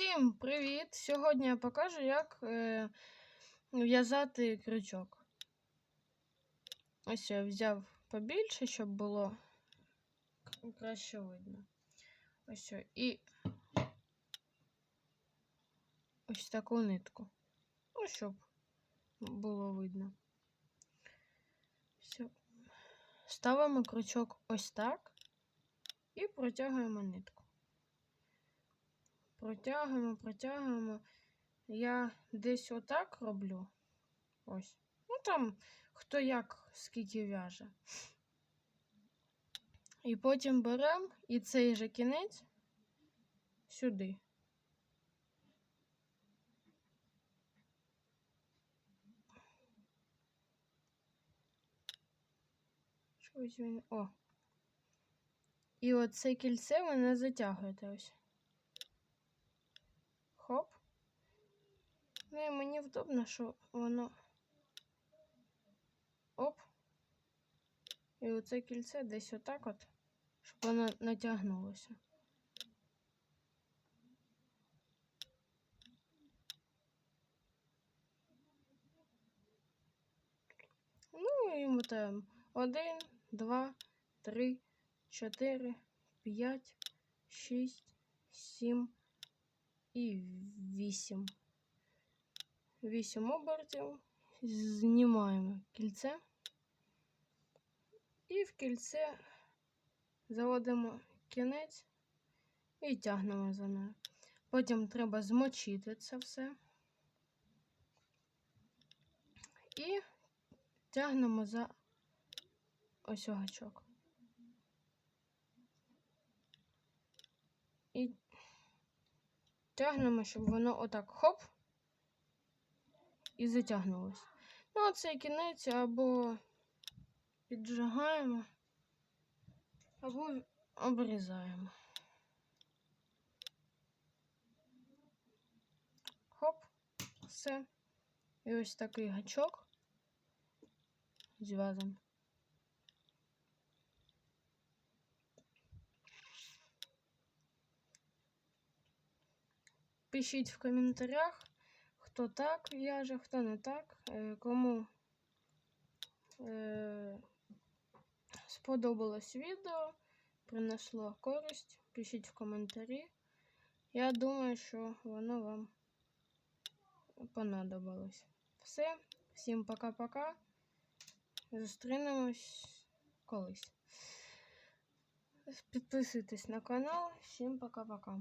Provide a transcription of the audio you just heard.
Всім привіт! Сьогодні я покажу, як е, в'язати крючок. Ось я взяв побільше, щоб було краще видно. Ось і ось таку нитку. Ну, щоб було видно. Все. Ставимо крючок ось так і протягуємо нитку. Протягуємо, протягуємо. Я десь отак роблю. Ось. Ну там хто як скільки в'яже. І потім беремо і цей же кінець сюди. Щось він. О. І оце кільце ви не затягуєте ось. Хоп. Ну і мені вдобно, що воно. Оп. І оце кільце десь отак от, щоб воно натягнулося. Ну і мотаємо. Один, два, три, чотири, п'ять, шість, сім і вісім. Вісім обертів. Знімаємо кільце. І в кільце заводимо кінець і тягнемо за нею. Потім треба змочити це все. І тягнемо за ось гачок. І тягнемо, щоб воно отак хоп і затягнулося. Ну, а цей кінець або піджигаємо, або обрізаємо. Хоп, все. І ось такий гачок зв'язаний. Пишіть в коментарях, хто так в'яже, хто не так, е, кому е, сподобалось відео, принесло користь. Пишіть в коментарі. Я думаю, що воно вам понадобалось. Все, всім пока-пока. Зустрінемось колись. Підписуйтесь на канал. Всім пока-пока.